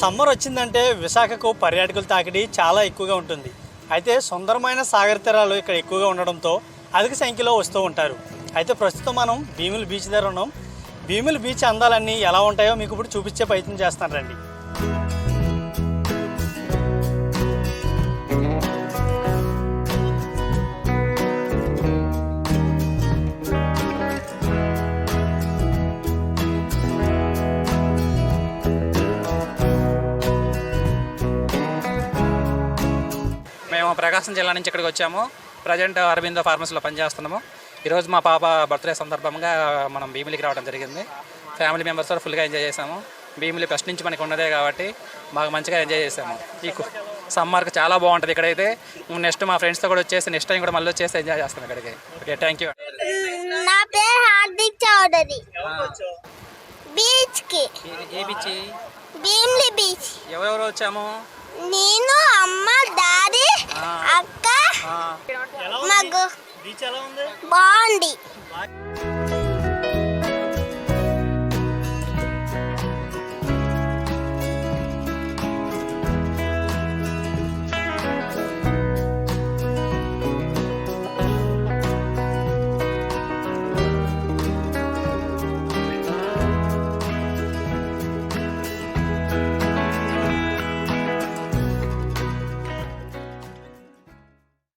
Summer వచ్చిందంటే విశాఖకు పర్యాటకుల తాకిడి చాలా ఎక్కువగా ఉంటుంది. అయితే సుందరమైన సాగర తీరాలు ఇక్కడ ఎక్కువగా ఉండడంతో అధిక సంఖ్యలో వస్తూ ఉంటారు. అయితే ప్రస్తుతం మనం భీముల బీచ్ దగ్గర ఉన్నాం. భీముల బీచ్ అందాలన్నీ ఎలా ఉంటాయో మీకు ఇప్పుడు చూపించే ప్రయత్నం చేస్తాను రండి. మేము ప్రకాశం జిల్లా నుంచి ఇక్కడికి వచ్చాము. ప్రజెంట్ అరవిందో ఫార్మసీలో పనిచేస్తున్నాము. ఈరోజు మా పాప బర్త్డే సందర్భంగా మనం భీమిలికి రావడం జరిగింది. ఫ్యామిలీ మెంబర్స్ కూడా ఫుల్గా ఎంజాయ్ చేసాము భీమిలి ఫస్ట్ నుంచి మనకి ఉన్నదే కాబట్టి బాగా మంచిగా ఎంజాయ్ చేసాము ఈ సమ్మర్కి చాలా బాగుంటుంది ఇక్కడైతే. నెక్స్ట్ మా ఫ్రెండ్స్తో కూడా వచ్చేసి నెక్స్ట్ టైం కూడా మళ్ళీ వచ్చేసి ఎంజాయ్ చేస్తాం ఇక్కడికి. Okay thank you. నా పేరు హార్దిక్ చౌదరి. బీచ్కి ఏ బీచ్? భీమ్లీ బీచ్. ఎవరెవరు వచ్చాము? నేను మగు బీచ్ ఎలా ఉంది? బాగుంది.